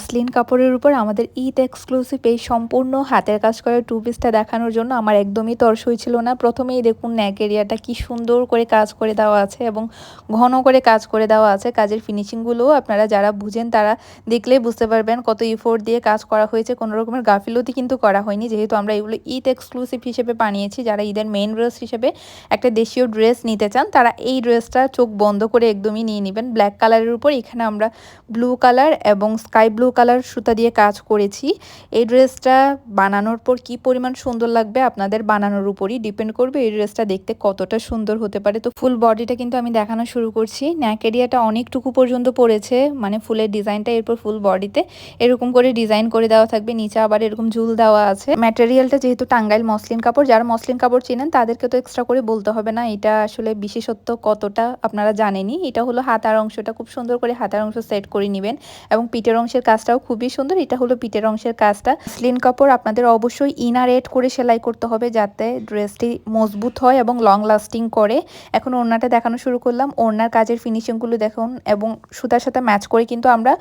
Muslin কাপড়ের উপর আমাদের ঈদ এক্সক্লুসিভ এই সম্পূর্ণ হাতের কাজ করা টু পিসটা দেখানোর জন্য আমার একদমই তর্স হয়েছিল না। প্রথমেই দেখুন ন্যাক এরিয়াটা কি সুন্দর করে কাজ করে দেওয়া আছে এবং ঘন করে কাজ করে দেওয়া আছে। কাজের ফিনিশিংগুলোও আপনারা যারা বুঝেন তারা দেখলেই বুঝতে পারবেন কত ইফোর্ট দিয়ে কাজ করা হয়েছে। কোনো রকমের গাফিলতি কিন্তু করা হয়নি। যেহেতু আমরা এগুলো ঈদ এক্সক্লুসিভ হিসেবে বানিয়েছি, যারা ঈদের মেন ড্রেস হিসেবে একটা দেশীয় ড্রেস নিতে চান, তারা এই ড্রেসটা চোখ বন্ধ করে একদমই নিয়ে নেবেন। ব্ল্যাক কালারের উপর এখানে আমরা ব্লু কালার এবং স্কাই ব্লু কালার সুতা দিয়ে কাজ করেছি। এই ড্রেসটা বানানোর পর কি পরিমাণ সুন্দর লাগবে আপনাদের বানানোর উপরই ডিপেন্ড করবে। এই ড্রেসটা দেখতে কতটা সুন্দর হতে পারে। তো ফুল বডিটা কিন্তু আমি দেখানো শুরু করছি। ন্যাক এরিয়াটা অনেকটুকু পর্যন্ত পড়েছে মানে ফুলের ডিজাইনটা এরপর ফুল বডিতে। এরকম করে ডিজাইন করে দেওয়া থাকবে। নিচে আবার এরকম ঝুল দেওয়া আছে। ম্যাটেরিয়ালটা যেহেতু টাঙ্গাইল মসলিন কাপড়, যারা মসলিন কাপড় চেনেন তাদেরকে তো এক্সট্রা করে বলতে হবে না। এটা আসলে বিশেষত্ব কতটা আপনারা জানেনই। এটা হলো হাতার অংশটা, খুব সুন্দর করে হাতার অংশ সেট করে নেবেন এবং পিঠের অংশের কাজটাও খুবই সুন্দর। এটা হলো পিটের অংশের কাজটা। স্লিন কাপড় আপনাদের অবশ্যই ইনার এড করে সেলাই করতে হবে যাতে ড্রেসটি মজবুত হয় এবং লং লাস্টিং করে। এখন ওড়নাটা দেখানো শুরু করলাম। ওড়নার কাজের ফিনিশিংগুলো দেখুন এবং সুতার সাথে ম্যাচ করে কিন্তু আমরা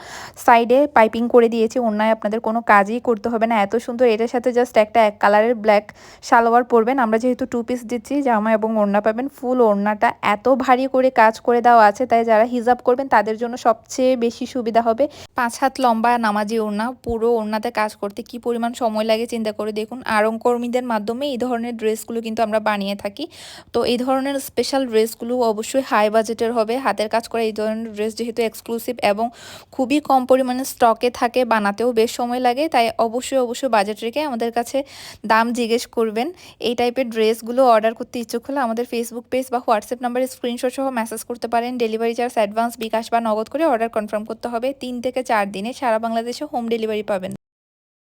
সাইডে পাইপিং করে দিয়েছি। ওড়নায় আপনাদের কোনো কাজই করতে হবে না। এত সুন্দর এটার সাথে জাস্ট একটা এক কালারের ব্ল্যাক সালোয়ার পরবেন। আমরা যেহেতু টু পিস দিচ্ছি, জামা এবং ওড়না পাবেন। ফুল ওড়নাটা এত ভারী করে কাজ করে দেওয়া আছে, তাই যারা হিজাব করবেন তাদের জন্য সবচেয়ে বেশি সুবিধা হবে। পাঁচ হাত লম্বা নামাজি ওড়না, পুরো ওড়নাতে কাজ করতে কি পরিমাণ সময় লাগে চিন্তা করে দেখুন। আরং কর্মীদের মাধ্যমে এই ধরনের ড্রেসগুলো কিন্তু আমরা বানিয়ে থাকি। তো এই ধরনের স্পেশাল ড্রেসগুলো অবশ্যই হাই বাজেটের হবে। হাতের কাজ করা এই ধরনের ড্রেস যেহেতু এক্সক্লুসিভ এবং খুবই কম পরিমাণে স্টকে থাকে, বানাতেও বেশ সময় লাগে। তাই অবশ্যই অবশ্যই বাজেট রেখে আমাদের কাছে দাম জিজ্ঞেস করবেন। এই টাইপের ড্রেসগুলো অর্ডার করতে ইচ্ছুক হলে আমাদের ফেসবুক পেজ বা হোয়াটসঅ্যাপ নাম্বারে স্ক্রিনশট সহ মেসেজ করতে পারেন। ডেলিভারি চার্জ অ্যাডভান্স বিকাশ বা নগদ করে অর্ডার কনফার্ম করতে হবে। তিন থেকে চার দিনে সারা বাংলাদেশে হোম ডেলিভারি পাবেন।